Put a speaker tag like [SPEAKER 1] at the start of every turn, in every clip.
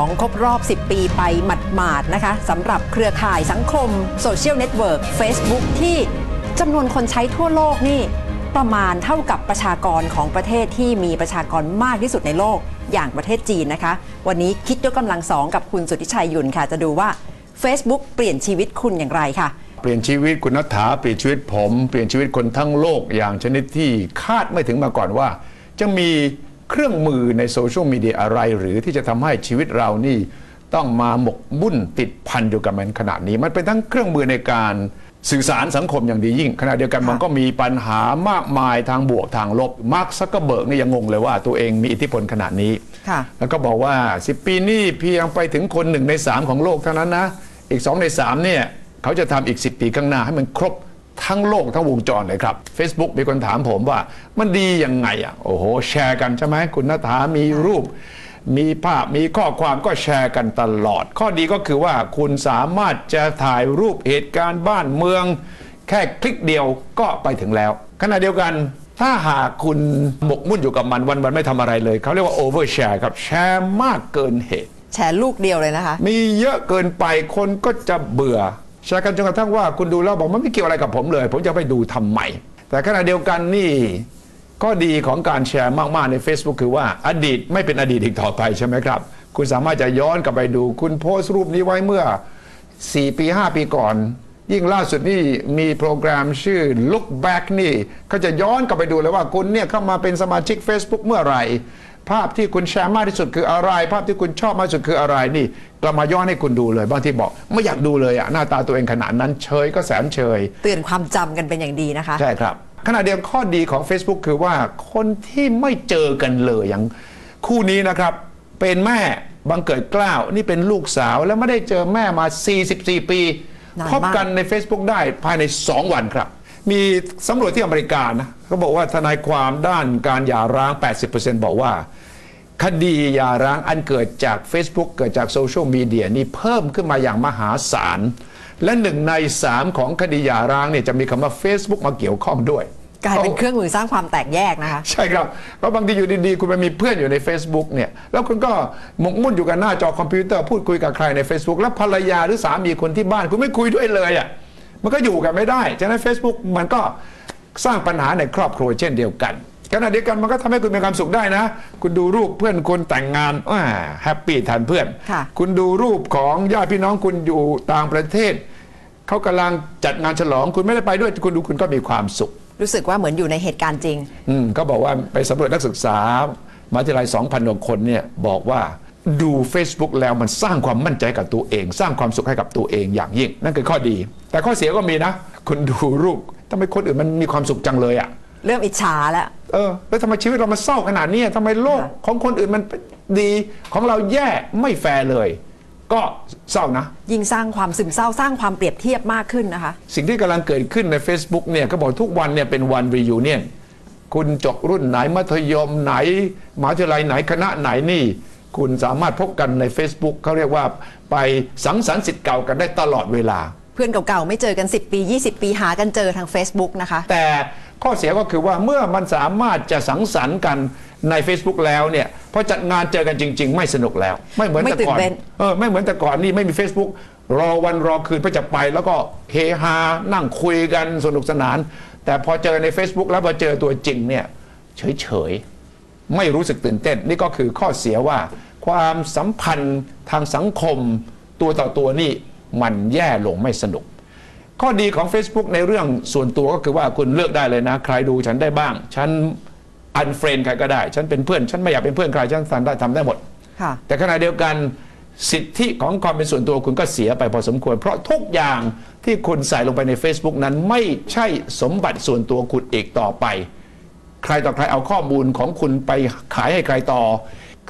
[SPEAKER 1] 2ครบรอบ 10 ปีไปหมาดๆนะคะสำหรับเครือข่ายสังคมโซเชียลเน็ตเวิร์ก Facebook ที่จำนวนคนใช้ทั่วโลกนี่ประมาณเท่ากับประชากรของประเทศที่มีประชากรมากที่สุดในโลกอย่างประเทศจีนนะคะ วันนี้คิดยกกำลังสองกับคุณสุทธิชัยยุนค่ะ จะดูว่า Facebook เปลี่ยนชีวิตคุณอย่างไรค่ะ
[SPEAKER 2] เปลี่ยนชีวิตคุณนัฐาเปลี่ยนชีวิตผม เปลี่ยนชีวิตคนทั้งโลกอย่างชนิดที่คาดไม่ถึงมาก่อนว่า จะมี เครื่องมือในโซเชียลมีเดียอะไร หรือที่จะทำให้ชีวิตเรานี่ต้องมาหมกบุ่นติดพันอยู่กับมันขนาดนี้ มันเป็นทั้งเครื่องมือในการสื่อสารสังคมอย่างดียิ่งขณะเดียวกันมันก็มีปัญหามากมายทางบวกทางลบมาร์คซักเกอร์เบิร์กนี่ยังงงเลยว่าตัวเองมีอิทธิพลขนาดนี้
[SPEAKER 1] ค่ะ
[SPEAKER 2] แล้วก็บอกว่า 10 ปีนี่เพียงไปถึงคนหนึ่งใน 3 ของโลกเท่านั้นนะ อีก 2 ใน 3เนี่ยเขาจะทำอีก 10 ปีข้างหน้าให้มันครบ ทั้งโลกทั้งวงจรเลยครับ Facebook มีคนถามผมว่ามันดียังไงอะโอ้โห แชร์กันใช่ไหมคุณนัฐามีรูป มีภาพมีข้อความก็แชร์กันตลอด ข้อดีก็คือว่าคุณสามารถจะถ่ายรูปเหตุการณ์บ้านเมือง แค่คลิกเดียวก็ไปถึงแล้ว ขณะเดียวกันถ้าหากคุณหมกมุ่นอยู่กับมันวันๆไม่ทำอะไรเลย เขาเรียกว่า overshare ครับแชร์มากเกินเหตุ
[SPEAKER 1] แชร์ลูกเดียวเลยนะคะ
[SPEAKER 2] มีเยอะเกินไปคนก็จะเบื่อ แชร์กันจนกระทั่งว่าคุณดูแล้วบอกมันไม่เกี่ยวอะไรกับผมเลย ผมจะไปดูทำไม แต่ขณะเดียวกันนี่ก็ดีของการแชร์มาก ๆ ใน Facebook คือว่าอดีตไม่เป็นอดีตอีกต่อไปใช่ไหมครับ คุณสามารถจะย้อนกลับไปดู คุณโพสต์รูปนี้ไว้เมื่อ 4 ปี 5 ปีก่อน ยิ่งล่าสุดนี่มีโปรแกรมชื่อ Look Back นี่เขาจะย้อนกลับไปดูเลยว่าคุณเนี่ยเข้ามาเป็นสมาชิก Facebook เมื่อไหร่ ภาพที่คุณแชร์มากที่สุดคืออะไร ภาพที่คุณชอบมากที่สุดคืออะไรนี่กลับมาย้อนให้คุณดูเลยบางทีบอก ไม่อยากดูเลยอะหน้าตาตัวเองขนาดนั้นเชยก็แสนเชย
[SPEAKER 1] เตือนความจำกันเป็นอย่างดีนะคะ
[SPEAKER 2] ใช่ครับขณะเดียวกันข้อดีของ Facebook คือว่าคนที่ไม่เจอกันเลยอย่างคู่นี้นะครับ เป็นแม่บังเกิดเกล้าวนี่เป็นลูกสาวแล้วไม่ได้เจอแม่มา 44 ปี
[SPEAKER 1] นานมาก
[SPEAKER 2] พบกันใน Facebook ได้ภายใน 2 วันครับ มีสำรวจที่อเมริกานะเขาบอกว่าทนายความด้านการหย่าร้าง 80%บอกว่า คดีหย่าร้างอันเกิดจาก Facebook เกิดจากโซเชียลมีเดียนี่เพิ่มขึ้นมาอย่างมหาศาล และหนึ่งในสามของคดีหย่าร้างเนี่ยจะมีคำว่า Facebook มาเกี่ยวข้องด้วย
[SPEAKER 1] กลายเป็นเครื่องมือสร้างความแตกแยกนะคะ
[SPEAKER 2] ใช่ครับเพราะบางทีอยู่ดีๆ คุณไปมีเพื่อนอยู่ใน Facebook เนี่ยแล้วคุณก็หมกมุ่นอยู่กับหน้าจอคอมพิวเตอร์พูดคุยกับใครใน Facebook แล้วภรรยาหรือสามีคนที่บ้านคุณไม่คุยด้วยเลยอะ มันก็อยู่กันไม่ได้ ฉะนั้น Facebook มันก็สร้างปัญหาในครอบครัวเช่นเดียวกันขณะเดียวกันมันก็ทำให้คุณมีความสุขได้นะ คุณดูรูปเพื่อนคนแต่งงานแฮปปี้ทันเพื่อน
[SPEAKER 1] ค่ะ
[SPEAKER 2] คุณดูรูปของญาติพี่น้องคุณอยู่ต่างประเทศ เขากำลังจัดงานฉลอง คุณไม่ได้ไปด้วยคุณดูคุณก็มีความสุข
[SPEAKER 1] รู้สึกว่าเหมือนอยู่ในเหตุการณ์จริง
[SPEAKER 2] อืมก็บอกว่าไปสำรวจนักศึกษามหาวิทยาลัย2,000กว่าคนเนี่ยบอกว่า ดู Facebook แล้วมันสร้างความมั่นใจกับตัวเอง สร้างความสุขให้กับตัวเองอย่างยิ่ง นั่นคือข้อดี แต่ข้อเสียก็มีนะคุณดูรูปทำไมคนอื่นมันมีความสุขจังเลยอะ่ะ
[SPEAKER 1] เริ่มอิจฉาแล้ว
[SPEAKER 2] เออแล้วทำไมชีวิตเรามันเศร้าขนาดนี้ทำไมโลก
[SPEAKER 1] ค่ะ
[SPEAKER 2] ของคนอื่นมันดีของเราแย่ไม่แฟร์เลย ก็เศร้านะ
[SPEAKER 1] ยิ่งสร้างความซึมเศร้าสร้างความเปรียบเทียบมากขึ้นนะคะ
[SPEAKER 2] สิ่งที่กำลังเกิดขึ้นใน Facebook เนี่ยก็บอกทุกวันเนี่ยเป็นวัน reunion คุณจบรุ่นไหนมัธยมไหนมหาวิทยาลัยไหนคณะไหนนี่ คุณสามารถพบกันใน Facebook เขาเรียกว่าไปสังสรรค์สิทธิ์เก่ากันได้ตลอดเวลา
[SPEAKER 1] เพื่อนเก่าๆ ไม่เจอกัน 10 ปี 20 ปีหากันเจอทาง Facebook นะคะ
[SPEAKER 2] แต่ข้อเสียก็คือว่าเมื่อมันสามารถจะสังสรรค์กันใน Facebook แล้วเนี่ยพอจัดงานเจอกันจริง ๆ ไม่สนุกแล้ว ไม่เหมือน
[SPEAKER 1] ไม่
[SPEAKER 2] แต่ก่อน
[SPEAKER 1] ตื่นเต้น
[SPEAKER 2] เออไม่เหมือนแต่ก่อนนี่ไม่มี Facebook รอวันรอคืนเพื่อจะไป แล้วก็เฮฮานั่งคุยกันสนุกสนาน แต่พอเจอใน Facebook แล้วพอเจอตัวจริงเนี่ยเฉยๆ ไม่รู้สึกตื่นเต้น นี่ก็คือข้อเสียว่า ความสัมพันธ์ทางสังคมตัวต่อตัวนี่มันแย่ลงไม่สนุก ข้อดีของ Facebook ในเรื่องส่วนตัวก็คือว่าคุณเลือกได้เลยนะ ใครดูฉันได้บ้าง ฉันอันเฟรนใครก็ได้ ฉันเป็นเพื่อน ฉันไม่อยากเป็นเพื่อนใครฉันทำได้ทำได้หมด
[SPEAKER 1] ค่ะ
[SPEAKER 2] แต่ขณะเดียวกันสิทธิของความเป็นส่วนตัวคุณก็เสียไปพอสมควร เพราะทุกอย่างที่คุณใส่ลงไปใน Facebook นั้นไม่ใช่สมบัติส่วนตัวคุณอีกต่อไป ใครต่อใครเอาข้อมูลของคุณไปขายให้ใครต่อ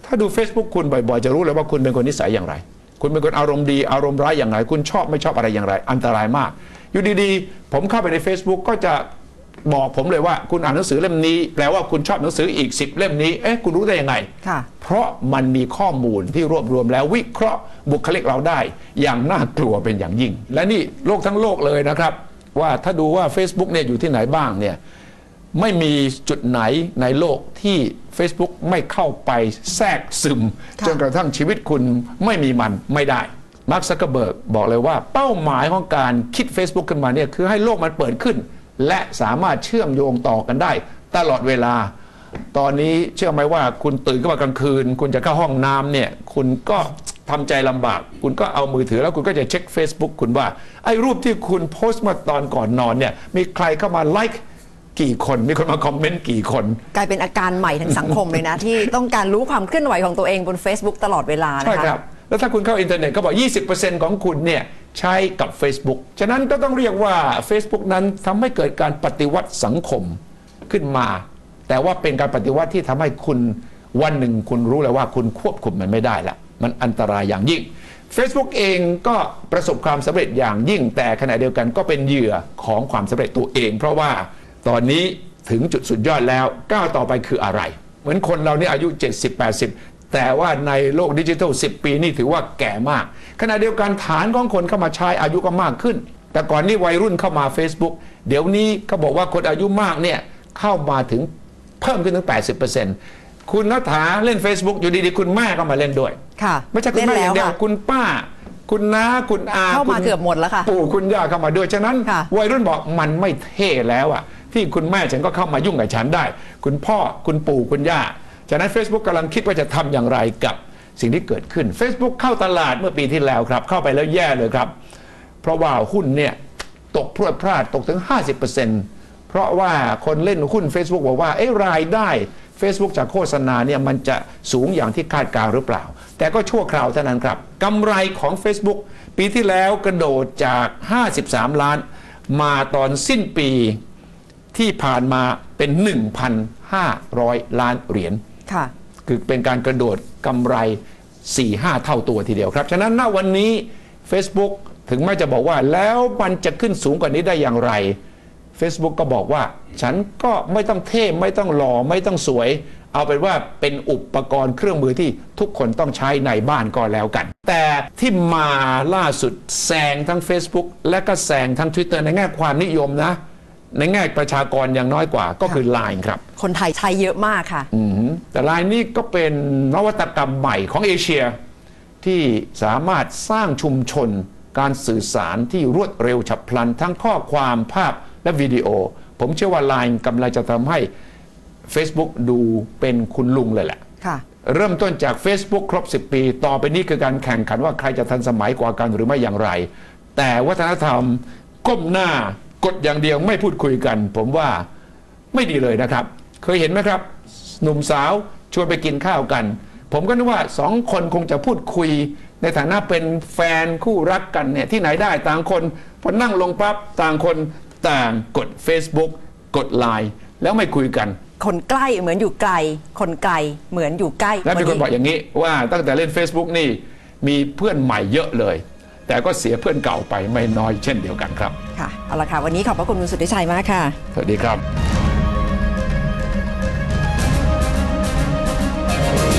[SPEAKER 2] ถ้าดู Facebook คุณบ่อยๆ จะรู้เลยว่าคุณเป็นคนนิสัยอย่างไร คุณเป็นคนอารมณ์ดีอารมณ์ร้ายอย่างไร คุณชอบไม่ชอบอะไรอย่างไร อันตรายมาก อยู่ดีๆ ผมเข้าไปใน Facebook ก็จะบอกผมเลยว่าคุณอ่านหนังสือเล่มนี้ แปลว่าคุณชอบหนังสืออีก 10 เล่มนี้เอ๊ะคุณรู้ได้ยังไง
[SPEAKER 1] ค่ะ
[SPEAKER 2] เพราะมันมีข้อมูลที่รวบรวมแล้ววิเคราะห์บุคลิกเราได้ อย่างน่ากลัวเป็นอย่างยิ่ง และนี่โลกทั้งโลกเลยนะครับ ว่าถ้าดูว่า Facebook เนี่ยอยู่ที่ไหนบ้างเนี่ย ไม่มีจุดไหนในโลกที่ Facebook ไม่เข้าไปแทรกซึม
[SPEAKER 1] ค่ะ
[SPEAKER 2] จนกระทั่งชีวิตคุณไม่มีมันไม่ได้มาร์คซักเกอร์เบิร์กบอกเลยว่าเป้าหมายของการคิด Facebook ขึ้นมาเนี่ยคือให้โลกมันเปิดขึ้น และสามารถเชื่อมโยงต่อกันได้ ตลอดเวลา ตอนนี้เชื่อไหมว่าคุณตื่นขึ้นมากลางคืน คุณจะเข้าห้องน้ำเนี่ยคุณก็ทำใจลำบาก คุณก็เอามือถือแล้วคุณก็จะเช็ค Facebook คุณว่าไอ้รูปที่คุณโพสต์มาตอนก่อนนอนเนี่ยมีใครเข้ามาไลค์ กี่คน มีคนมาคอมเมนต์กี่คน
[SPEAKER 1] กลายเป็นอาการใหม่ทางสังคมเลยนะ ที่ต้องการรู้ความเคลื่อนไหวของตัวเองบน Facebook ตลอดเวลานะ
[SPEAKER 2] ใช่
[SPEAKER 1] คะ
[SPEAKER 2] ครับ แล้วถ้าคุณเข้าอินเทอร์เน็ตก็บอก 20%ของคุณเนี่ยใช้กับ Facebook ฉะนั้นก็ต้องเรียกว่า Facebook นั้นทำให้เกิดการปฏิวัติสังคมขึ้นมา แต่ว่าเป็นการปฏิวัติที่ทำให้คุณวันหนึ่งคุณรู้เลยว่าคุณควบคุมมันไม่ได้ละมันอันตรายอย่างยิ่ง Facebook เองก็ประสบความสำเร็จอย่างยิ่งแต่ขณะเดียวกันก็เป็นเหยื่อของความสำเร็จตัวเอง เพราะว่า ตอนนี้ถึงจุดสุดยอดแล้วก้าวต่อไปคืออะไร เหมือนคนเราเนี่ยอายุ 70-80 แต่ว่าในโลกดิจิทัล 10 ปีนี่ถือว่าแก่มาก ขณะเดียวกันฐานของคนเข้ามาใช้อายุก็มากขึ้น แต่ก่อนนี้วัยรุ่นเข้ามา Facebook เดี๋ยวนี้เขาบอกว่าคนอายุมากเนี่ยเข้ามาถึงเพิ่มขึ้นถึง 80%คุณนัฐาเล่น Facebook อยู่ดีๆ คุณแม่ก็มาเล่นด้วย
[SPEAKER 1] ค่ะ
[SPEAKER 2] ไม่ใช่คุณ
[SPEAKER 1] เล่น
[SPEAKER 2] แม่อ
[SPEAKER 1] แล้
[SPEAKER 2] ย่าวงเดียว
[SPEAKER 1] ค่ะ
[SPEAKER 2] คุณป้าคุณน้าคุณอา
[SPEAKER 1] เข้ามา
[SPEAKER 2] คุณ
[SPEAKER 1] เกือบหมดแล้วค่ะ
[SPEAKER 2] ปู่คุณย่าเข้ามาด้วยฉะนั้น
[SPEAKER 1] ค่ะ
[SPEAKER 2] วัยรุ่นบอกมันไม่เท่แล้วอะ ที่คุณแม่ฉันก็เข้ามายุ่งกับฉันได้ คุณพ่อคุณปู่คุณย่าฉะนั้น Facebook กำลังคิดว่าจะทำอย่างไรกับสิ่งที่เกิดขึ้น Facebook เข้าตลาดเมื่อปีที่แล้วครับ เข้าไปแล้วแย่เลยครับ เพราะว่าหุ้นเนี่ยตกพรวดพลาดตกถึง 50%เพราะว่าคนเล่นหุ้น Facebook บอกว่าเอ้รายได้ Facebook จากโฆษณาเนี่ยมันจะสูงอย่างที่คาดการหรือเปล่า แต่ก็ชั่วคราวเท่านั้นครับกำไรของ Facebook ปีที่แล้วกระโดดจาก 53 ล้าน มาตอนสิ้นปี ที่ผ่านมาเป็น 1,500 ล้านเหรียญ
[SPEAKER 1] ค่ะ
[SPEAKER 2] คือเป็นการกระโดดกำไร 4-5 เท่าตัวทีเดียวครับ ฉะนั้นณวันนี้ Facebook ถึงแม้จะบอกว่าแล้วมันจะขึ้นสูงกว่านี้ได้อย่างไร Facebook ก็บอกว่า ฉันก็ไม่ต้องเท่ไม่ต้องหล่อไม่ต้องสวย เอาเป็นว่าเป็นอุปกรณ์เครื่องมือที่ทุกคนต้องใช้ในบ้านก็แล้วกัน แต่ที่มาล่าสุดแซงทั้ง Facebook และก็แซงทั้ง Twitter ในแง่ความนิยมนะ ในแง่ประชากรอย่างน้อยกว่าก็คือ Line ครับ
[SPEAKER 1] คนไทยใช้เยอะมากค่ะ
[SPEAKER 2] อืมแต่ลายนี้ก็เป็นนวัตกรรมใหม่ของเอเชีย ที่สามารถสร้างชุมชนการสื่อสารที่รวดเร็วฉับพลัน ทั้งข้อความภาพและวิดีโอ ผมเชื่อว่า Line กำลังจะทำให้ Facebook ดูเป็นคุณลุงเลยแหละ
[SPEAKER 1] ค่ะ
[SPEAKER 2] เริ่มต้นจาก Facebook ครบ 10 ปี ต่อไปนี้คือการแข่งขันว่าใครจะทันสมัยกว่ากันหรือไม่อย่างไร แต่วัฒนธรรมก้มหน้า กดอย่างเดียวไม่พูดคุยกัน ผมว่าไม่ดีเลยนะครับ เคยเห็นไหมครับ หนุ่มสาวชวนไปกินข้าวกัน ผมก็นึกว่าสองคนคงจะพูดคุย ในฐานะเป็นแฟนคู่รักกันเนี่ยที่ไหนได้ต่างคนพอนั่งลงปั๊บต่างคนต่างกด Facebook กด Line แล้วไม่คุยกัน
[SPEAKER 1] คนใกล้เหมือนอยู่ไกล คนไกลเหมือนอยู่ใกล้
[SPEAKER 2] และมีคนบอกอย่างนี้ว่าตั้งแต่เล่น Facebook นี่มีเพื่อนใหม่เยอะเลย แต่ก็เสียเพื่อนเก่าไปไม่น้อยเช่นเดียวกันครับ
[SPEAKER 1] ค่ะ เอาละค่ะ วันนี้ขอบพระคุณคุณสุทธิชัยมากค่ะ
[SPEAKER 2] สวัสดีครับ